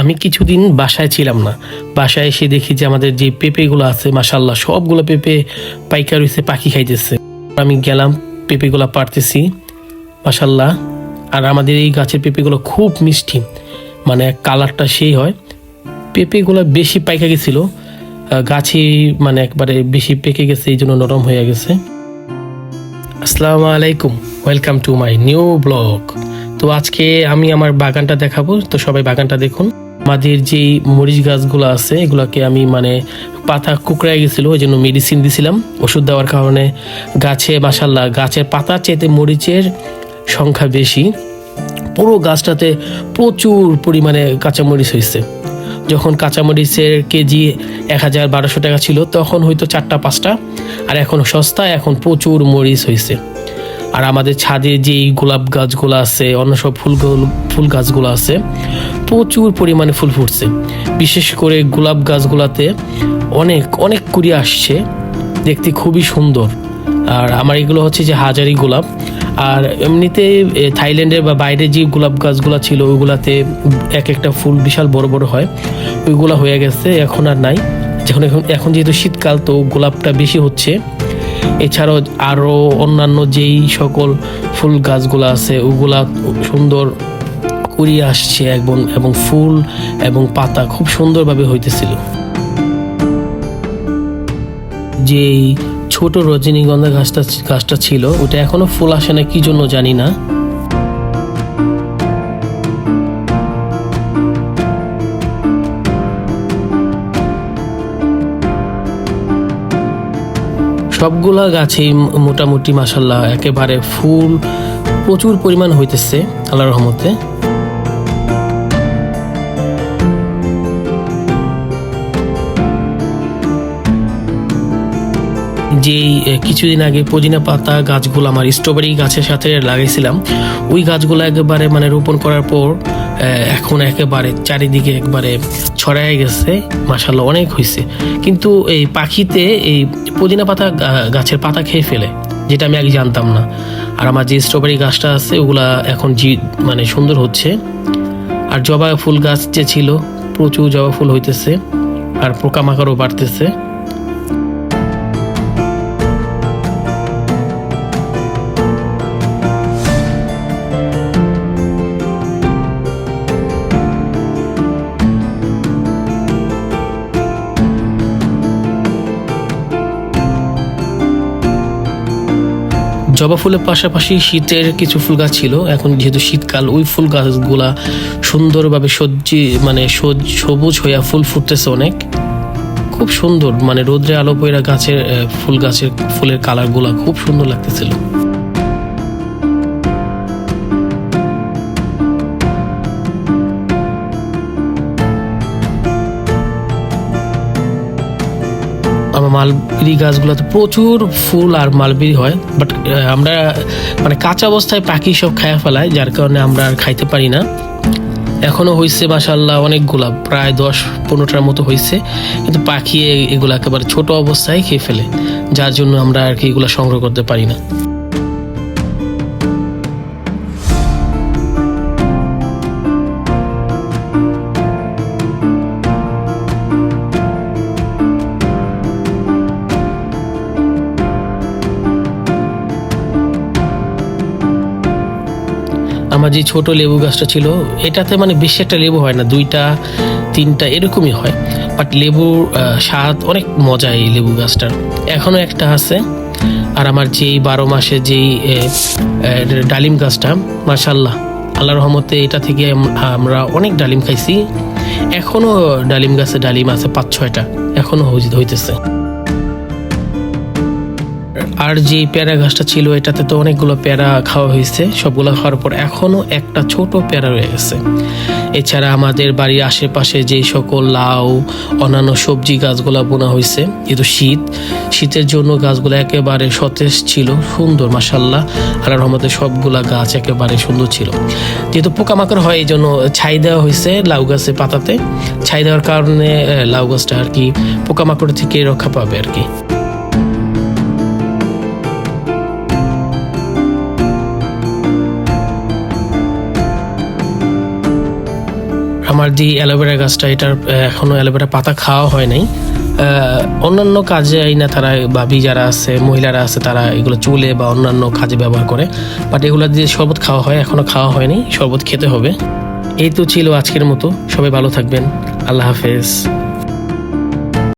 আমি কিছুদিন বাসায় ছিলাম না। বাসায় এসে দেখি যে আমাদের যে পেঁপেগুলো আছে মাসাল্লাহ সবগুলো পেঁপে পাইকার হয়েছে পাখি খাইতেছে। আমি গেলাম, পেঁপেগুলো পারতেছি মাসাল্লাহ আর আমাদের এই গাছের পেঁপেগুলো খুব মিষ্টি মানে কালারটা সেই হয়। পেঁপেগুলো বেশি পাইকা গেছিল গাছে মানে একবারে বেশি পেকে গেছে, এই জন্য নরম হয়ে গেছে। আসসালামু আলাইকুম, welcome to my new blog. তো আজকে আমি আমার বাগানটা দেখাবো। তো সবাই বাগানটা দেখুন। আমাদের যেই মরিচ গাছগুলো আছে, এগুলোকে আমি মানে পাতা কুকড়ায় গেছিল, ওই জন্য মেডিসিন দিছিলাম। ওষুধ দেওয়ার কারণে গাছে মাসাল্লাহ গাছের পাতা চেতে মরিচের সংখ্যা বেশি। পুরো গাছটাতে প্রচুর পরিমাণে কাঁচামরিচ হয়েছে। যখন কাঁচামরিচের কেজি এক হাজার বারোশো টাকা ছিল, তখন হয়তো চারটা, পাঁচটা, আর এখন সস্তা এখন প্রচুর মরিচ হয়েছে। আর আমাদের ছাদে যেই গোলাপ গাছগুলো আছে, অন্য সব ফুল ফুল গাছগুলো আছে, প্রচুর পরিমাণে ফুল ফুটছে। বিশেষ করে গোলাপ গাছগুলোতে অনেক অনেক কুড়ি আসছে, দেখতে খুবই সুন্দর। আর আমার এগুলো হচ্ছে যে হাজারি গোলাপ। আর এমনিতে থাইল্যান্ডের বা বাইরে যে গোলাপ গাছগুলো ছিল, ওইগুলাতে এক একটা ফুল বিশাল বড় বড় হয়। ওইগুলো হয়ে গেছে, এখন আর নাই। যখন এখন এখন যেহেতু শীতকাল, তো গোলাপটা বেশি হচ্ছে। এছাড়াও আরও অন্যান্য যেই সকল ফুল গাছগুলো আছে, ওগুলা সুন্দর কুড়িয়ে আসছে এবং এবং ফুল এবং পাতা খুব সুন্দরভাবে হইতেছিল। যেই ছোট রজনীগন্ধা গাছটা গাছটা ছিল, ওটা এখনও ফুল আসে না, কী জন্য জানি না। সবগুলা গাছেই মোটামুটি মাসাল্লাহ একেবারে ফুল প্রচুর পরিমাণ হইতেছে, আল্লাহ রহমতে। যেই কিছুদিন আগে পুদিনা পাতা গাছগুলো আমার স্ট্রবেরি গাছের সাথে লাগাইছিলাম ওই গাছগুলো একেবারে মানে রোপণ করার পর এখন একেবারে চারিদিকে একবারে ছড়ায় গেছে। মাসাল্লাহ অনেক হয়েছে কিন্তু এই পাখিতে এই পুদিনা পাতা গাছের পাতা খেয়ে ফেলে, যেটা আমি আগে জানতাম না। আর আমার যে স্ট্রবেরি গাছটা আছে, ওগুলা এখন জি মানে সুন্দর হচ্ছে। আর জবা ফুল গাছ যে ছিল, প্রচুর জবা ফুল হইতেছে, আর পোকামাকড়ও বাড়তেছে। জবা ফুলের পাশাপাশি শীতের কিছু ফুল গাছ ছিল। এখন যেহেতু শীতকাল, ওই ফুল গাছগুলা সুন্দরভাবে সজ্জি মানে সবুজ হইয়া ফুল ফুটতেছে অনেক। খুব সুন্দর মানে রোদ্রে আলো পয়রা গাছের ফুল গাছের, ফুলের কালারগুলা খুব সুন্দর লাগতেছিল। মালবেরি গাছগুলোতে প্রচুর ফুল আর মালবেরি হয়। বাট আমরা মানে কাঁচা অবস্থায় পাখি সব খায়া ফেলায় যার কারণে আমরা আর খাইতে পারি না। এখনও হয়েছে মাসাল্লাহ অনেকগুলা, প্রায় দশ পনেরোটার মতো হয়েছে কিন্তু পাখি এগুলো একেবারে ছোট অবস্থায় খেয়ে ফেলে, যার জন্য আমরা আর কি এগুলো সংগ্রহ করতে পারি না। আমার যে ছোট লেবু গাছটা ছিল, এটাতে মানে বেশি একটা লেবু হয় না, দুইটা, তিনটা এরকমই হয়। বাট লেবুর স্বাদ অনেক মজা এই লেবু গাছটার। এখনও একটা আছে, আর আমার যেই বারো মাসে যেই ডালিম গাছটা মার্শাল্লাহ আল্লাহ রহমতে এটা থেকে আমরা অনেক ডালিম খাইছি। এখনও ডালিম গাছে ডালিম আছে পাঁচ ছয়টা, এখনও হই- হইতেছে। আর যে পেয়ারা গাছটা ছিল, এটাতে তো অনেকগুলো পেয়ারা খাওয়া হয়েছে। সবগুলো খাওয়ার পর এখনও একটা ছোট পেয়ারা রয়ে গেছে। এছাড়া আমাদের বাড়ির আশেপাশে যে সকল লাউ, অন্যান্য সবজি গাছগুলো বোনা হয়েছে যেহেতু শীত। শীতের জন্য গাছগুলো একেবারে সতেজ ছিল, সুন্দর মাসাল্লাহ আল্লাহ আমাদের সবগুলা গাছ একেবারে সুন্দর ছিল। যেহেতু পোকামাকড় হয় এই জন্য ছাই দেওয়া হয়েছে লাউ গাছের পাতাতে। ছাই দেওয়ার কারণে লাউ গাছটা আর কি পোকামাকড় থেকে রক্ষা পাবে আর কি। আমার যে অ্যালোভেরা গাছটা, এটার এখনও এখনও অ্যালোভেরা পাতা খাওয়া হয় নাই। অন্যান্য কাজে না তারা ভাবি যারা আছে, মহিলারা আছে, তারা এগুলো চুলে বা অন্যান্য কাজে ব্যবহার করে। বাট এগুলো যে শরবত খাওয়া হয় এখনও খাওয়া হয়নি, শরবত খেতে হবে। এই তো ছিল আজকের মতো, সবাই ভালো থাকবেন, আল্লাহ হাফেজ।